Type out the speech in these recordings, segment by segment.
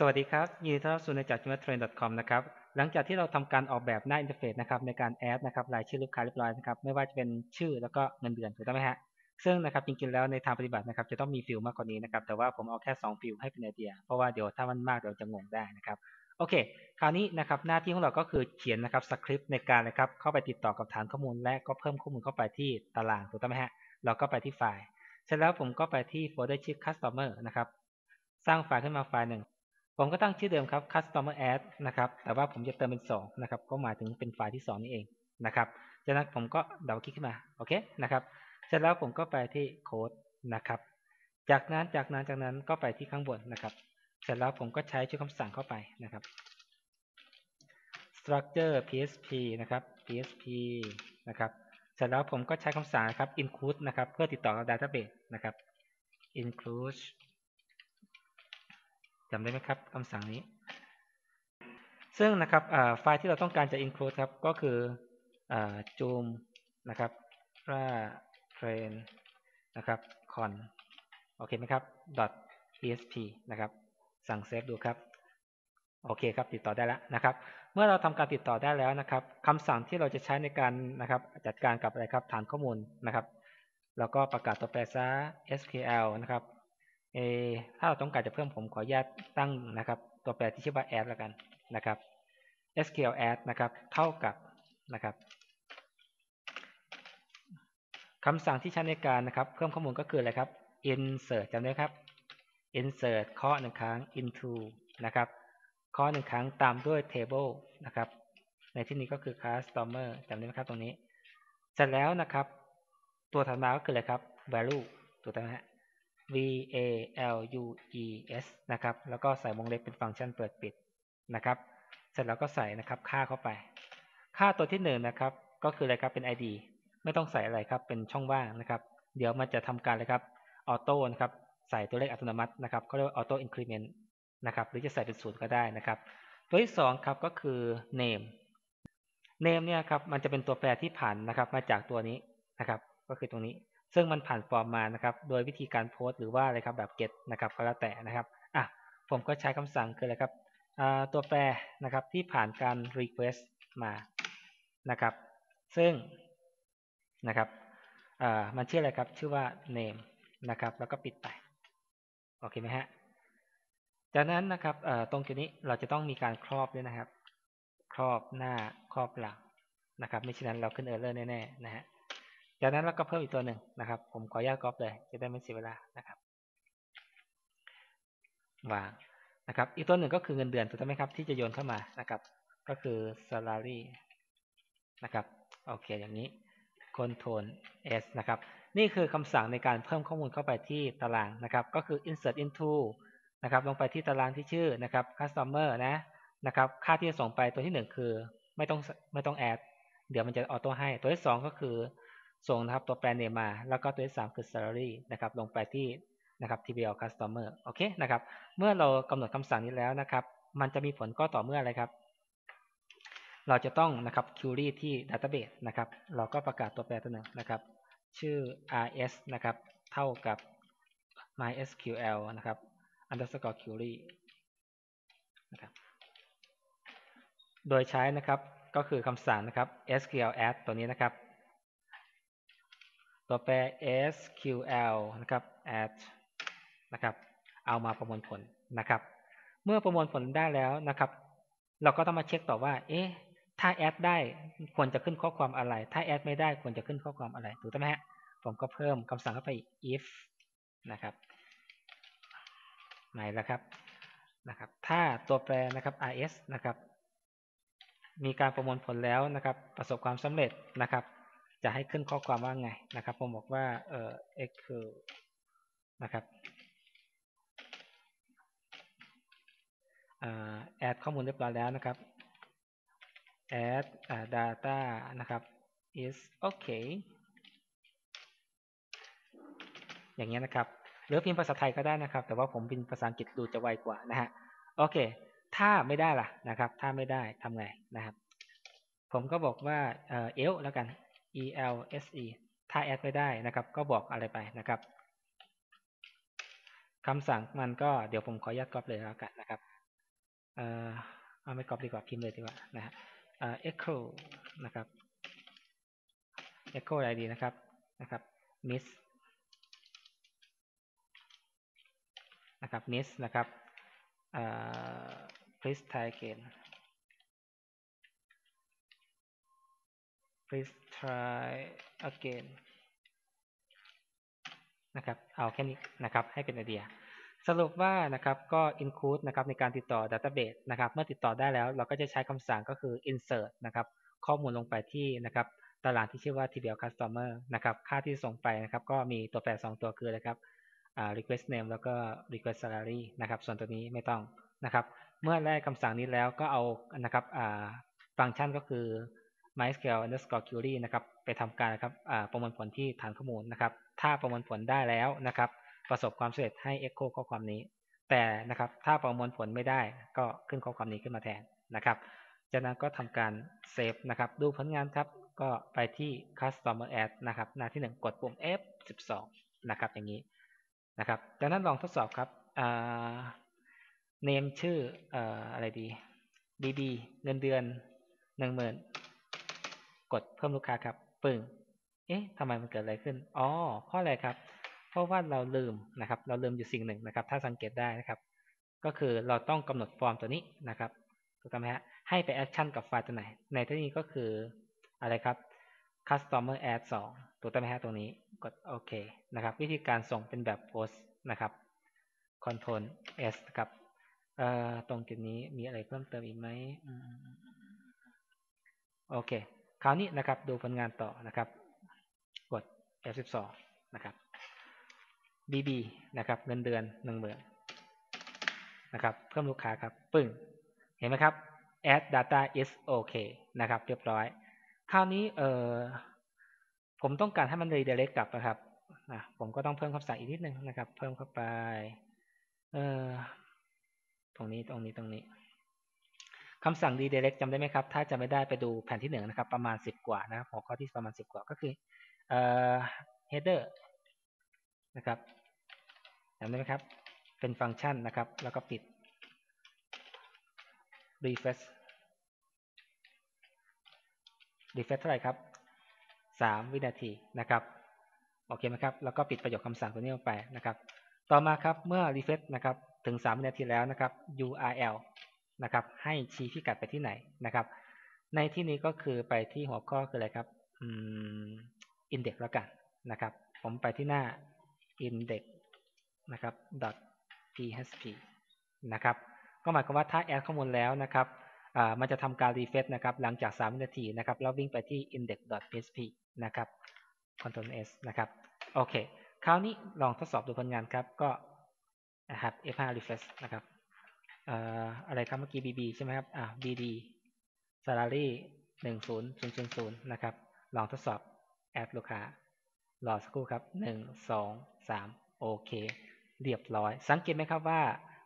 สวัสดีครับ ยินดีต้อนรับสู่ในจักรจุลเทรนด์ .com นะครับ หลังจากที่เราทำการออกแบบหน้าอินเทอร์เฟซนะครับในการแอดนะครับรายชื่อลูกค้าเรียบร้อยนะครับ ไม่ว่าจะเป็นชื่อแล้วก็เงินเดือนถูกต้องไหมฮะ ซึ่งนะครับจริงๆแล้วในทางปฏิบัตินะครับจะต้องมีฟิลมากกว่านี้นะครับ แต่ว่าผมเอาแค่ 2 ฟิลให้เป็นไอเดีย เพราะว่าเดี๋ยวถ้ามันมากเดี๋ยวจะงงได้นะครับ โอเค คราวนี้นะครับหน้าที่ของเราก็คือเขียนนะครับสคริปต์ในการนะครับเข้าไปติดต่อกับฐานข้อมูล และก็เพิ่มข้อมูลเข้าไปที่ตารางถูกต้องไหมฮะ เราก็ไปที่ไฟล์ เสร็จแล้วผมก็ไปที่โฟลเดอร์ชื่อ customer นะครับ สร้างไฟล์ขึ้นมาไฟล์หนึ่ง ผมก็ตั้งชื่อเดิมครับ customer add นะครับ แต่ว่าผมจะเติมเป็น 2 นะครับ ก็หมายถึงเป็นไฟล์ที่ 2 นี่เองนะครับ จากนั้นผมก็ดับคลิกขึ้นมา โอเค นะครับ เสร็จแล้วผมก็ไปที่โค้ดนะครับ จากนั้น จากนั้น จากนั้นก็ไปที่ข้างบนนะครับ เสร็จแล้วผมก็ใช้ชื่อคำสั่งเข้าไปนะครับ structure php นะครับ php นะครับ เสร็จแล้วผมก็ใช้คำสั่งครับ include นะครับ เพื่อติดต่อกับ database นะครับ include จำได้ไหมครับคำสั่งนี้ ซึ่งนะครับไฟล์ที่เราต้องการจะ include ครับก็คือจูมนะครับราเทรนนะครับ con โอเคไหมครับ .php นะครับ สั่งเซฟดูครับ โอเคครับ ติดต่อได้แล้วนะครับ เมื่อเราทำการติดต่อได้แล้วนะครับคำสั่งที่เราจะใช้ในการนะครับ จัดการกับอะไรครับ ฐานข้อมูลนะครับ แล้วก็ประกาศตัวแปรซะ SQL นะครับ เอถ้าเราต้องการจะเพิ่มผมขออนุญาตตั้งนะครับ ตัวแปรที่ชื่อว่า add แล้วกันนะครับ SQL add นะครับเท่ากับนะครับคำสั่งที่ใช้ในการนะครับเพิ่มข้อมูลก็คืออะไรครับ insert จำได้ครับ insert เคาะหนึ่งครั้ง into นะครับเคาะหนึ่งครั้งตามด้วย table นะครับในที่นี้ก็คือ customer จำได้ไหมครับตรงนี้ เสร็จแล้วนะครับ ตัวถัดมาก็คืออะไรครับ value ถูกต้องไหมฮะ v a l u e s นะครับ แล้วก็ใส่วงเล็บเป็นฟังก์ชันเปิดปิดนะครับ เสร็จแล้วก็ใส่นะครับค่าเข้าไป ค่าตัวที่หนึ่งนะครับ ก็คืออะไรครับเป็น id ไม่ต้องใส่อะไรครับ เป็นช่องว่างนะครับ เดี๋ยวมันจะทำการเลยครับออโต้นะครับ ใส่ตัวเลขอัตโนมัตินะครับเขาเรียกว่าออโต้อินครีเมนต์นะครับ หรือจะใส่เป็นศูนย์ก็ได้นะครับ ตัวที่สองครับก็คือ name name เนี่ยครับ มันจะเป็นตัวแปรที่ผ่านนะครับ มาจากตัวนี้นะครับ ก็คือตรงนี้ ซึ่งมันผ่านฟอร์มมานะครับ โดยวิธีการโพสต์หรือว่าอะไรครับแบบ get นะครับก็แล้วแต่นะครับอะผมก็ใช้คำสั่งคืออะไรครับตัวแปรนะครับที่ผ่านการ request มานะครับ ซึ่งนะครับมันชื่ออะไรครับชื่อว่า name นะครับ แล้วก็ปิดไปโอเคไหมฮะจากนั้นนะครับตรงจุดนี้เราจะต้องมีการครอบด้วยนะครับ ครอบหน้าครอบหลังนะครับ ไม่เช่นนั้นเราขึ้นเออร์เลอร์แน่ๆนะฮะ จากนั้นเราก็เพิ่มอีกตัวหนึ่งนะครับ ผมขออนุญาตก๊อปเลย จะได้ไม่เสียเวลานะครับวางนะครับ อีกตัวหนึ่งก็คือเงินเดือนถูกต้องไหมครับ ที่จะโยนเข้ามานะครับ ก็คือ salary นะครับโอเคอย่างนี้ control s นะครับ นี่คือคำสั่งในการเพิ่มข้อมูลเข้าไปที่ตารางนะครับ ก็คือ insert into นะครับ ลงไปที่ตารางที่ชื่อนะครับ customer นะนะครับ ค่าที่จะส่งไปตัวที่หนึ่งคือไม่ต้องไม่ต้อง add เดี๋ยวมันจะออโต้ให้ ตัวที่สองก็คือ ส่งนะครับตัวแปรเนมมา แล้วก็ตัวที่สามคือ salary นะครับลงไปที่นะครับ tbl customer โอเคนะครับเมื่อเรากำหนดคำสั่งนี้แล้วนะครับ มันจะมีผลก็ต่อเมื่ออะไรครับ เราจะต้องนะครับ query ที่ database นะครับเราก็ประกาศตัวแปรตัวหนึ่งนะครับ ชื่อ rs นะครับเท่ากับ mysql นะครับ underscore query นะครับโดยใช้นะครับก็คือคำสั่งนะครับ sql add ตัวนี้นะครับ ตัวแปร SQL นะครับ add นะครับ เอามาประมวลผลนะครับ เมื่อประมวลผลได้แล้วนะครับ เราก็ต้องมาเช็คต่อว่า เอ๊ะ ถ้าแอดได้ควรจะขึ้นข้อความอะไร ถ้าแอดไม่ได้ควรจะขึ้นข้อความอะไร ถูกต้องไหมฮะ ผมก็เพิ่มคำสั่งเข้าไป if นะครับไหนแล้วครับ นะครับ ถ้าตัวแปรนะครับ rs นะครับ มีการประมวลผลแล้วนะครับ ประสบความสำเร็จนะครับ จะให้ขึ้นข้อความว่าไงนะครับ ผมบอกว่าเอ่อ x คือนะครับ แอดข้อมูลเรียบร้อยแล้วนะครับ add data นะครับ is okay อย่างเงี้ยนะครับ หรือพิมพ์ภาษาไทยก็ได้นะครับ แต่ว่าผมพิมพ์ภาษาอังกฤษดูจะไวกว่านะฮะ โอเค ถ้าไม่ได้ล่ะนะครับ ถ้าไม่ได้ทำไงนะครับ ผมก็บอกว่าเอลแล้วกัน else ถ้าแอดไม่ได้นะครับ ก็บอกอะไรไปนะครับคำสั่งมันก็เดี๋ยวผมขออนุญาตก๊อปเลยแล้วกันนะครับ เอ่อเอาไม่กรอบดีกว่าพิมพ์เลยดีกว่านะฮะเอ่อ echo นะครับ echo อะไรดีนะครับนะครับ miss นะครับ miss นะครับ เอ่อ please try again please try again นะครับเอาแค่นี้นะครับให้เป็นไอเดีย สรุปว่านะครับก็ include นะครับในการติดต่อ database นะครับเมื่อติดต่อได้แล้ว เราก็จะใช้คำสั่งก็คือ insert นะครับข้อมูลลงไปที่นะครับตารางที่ชื่อว่า tbl customer นะครับค่าที่ส่งไปนะครับก็มีตัวแปร 2 ตัวคืออะครับ request name แล้วก็ request salary นะครับส่วนตัวนี้ไม่ต้องนะครับเมื่อได้คำสั่งนี้แล้วก็เอานะครับฟังก์ชันก็คือ mysql underscore query นะครับ ไปทำการนะครับประมวลผลที่ฐานข้อมูลนะครับ ถ้าประมวลผลได้แล้วนะครับ ประสบความสำเร็จให้ echo ข้อความนี้ แต่นะครับถ้าประมวลผลไม่ได้ก็ขึ้นข้อความนี้ขึ้นมาแทนนะครับจากนั้นก็ทำการเซฟนะครับ ดูผลงานครับ ก็ไปที่ customer add นะครับ หน้าที่ 1 กดปุ่ม F12 นะครับ อย่างนี้นะครับ จากนั้นลองทดสอบครับ name ชื่ออะไรดี bb เงินเดือนหนึ่งหมื่น กดเพิ่มลูกค้าครับปึ้งเอ๊ะทำไมมันเกิดอะไรขึ้นอ๋อเพราะอะไรครับ เพราะว่าเราลืมนะครับ เราลืมอยู่สิ่งหนึ่งนะครับ ถ้าสังเกตได้นะครับ ก็คือเราต้องกำหนดฟอร์มตัวนี้นะครับถูกต้องไหมฮะให้ไปแอคชั่นกับไฟล์ตัวไหน ในที่นี้ก็คืออะไรครับ customer add 2ถูกต้องไหมฮะตรงนี้กดโอเคนะครับ วิธีการส่งเป็นแบบ post นะครับ control s นะครับเอ่อตรงจุดนี้มีอะไรเพิ่มเติมอีกไหมโอเค คราวนี้นะครับดูผลงานต่อนะครับ กด F12 นะครับ BB นะครับเงินเดือนหนึ่งหมื่นนะครับเพิ่มลูกค้าครับปึ้งเห็นไหมครับ add data is okay นะครับ เรียบร้อย คราวนี้เอ่อผมต้องการให้มัน redirect กลับนะครับนะผมก็ต้องเพิ่มคำสั่งอีกนิดนึงนะครับ เพิ่มเข้าไปเอ่อตรงนี้ตรงนี้ตรงนี้ คำสั่ง redirect จำได้ไหมครับ ถ้าจะไม่ได้ไปดูแผ่นที่หนึ่งนะครับ ประมาณสิบกว่านะครับหัวข้อที่ประมาณสิบกว่าก็คือเอ่อ header นะครับจำได้ไหมครับ เป็นฟังก์ชันนะครับ แล้วก็ปิด refresh refresh เท่าไหร่ครับสามวินาทีนะครับ โอเคไหมครับ แล้วก็ปิดประโยคคำสั่งตัวนี้ลงไปนะครับ ต่อมาครับ เมื่อ refresh นะครับ ถึง 3 วินาทีแล้วนะครับ URL นะครับ ให้ชี้พิกัดไปที่ไหนนะครับ ในที่นี้ก็คือไปที่หัวข้อคืออะไรครับอืม index แล้วกันนะครับ ผมไปที่หน้า index นะครับ .php นะครับ ก็หมายความว่าถ้าแอดข้อมูลแล้วนะครับอ่ามันจะทำการรีเฟซนะครับ หลังจาก 3 วินาทีนะครับ แล้ววิ่งไปที่ index.php นะครับ Ctrl S นะครับ โอเค คราวนี้ลองทดสอบดูผลงานครับ ก็นะครับ F5 refresh นะครับ อะไรครับเมื่อกี้ BB ใช่ไหมครับอ่า BD salary หนึ่งศูนย์ศูนย์ศูนย์ศูนย์นะครับ ลองทดสอบแอดลูกค้ารอสักครู่ครับหนึ่งสองสามโอเค เรียบร้อย สังเกตไหมครับว่า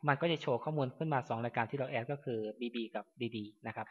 มันก็จะโชว์ข้อมูลขึ้นมา 2 รายการที่เราแอดก็คือ BB กับ DD นะครับ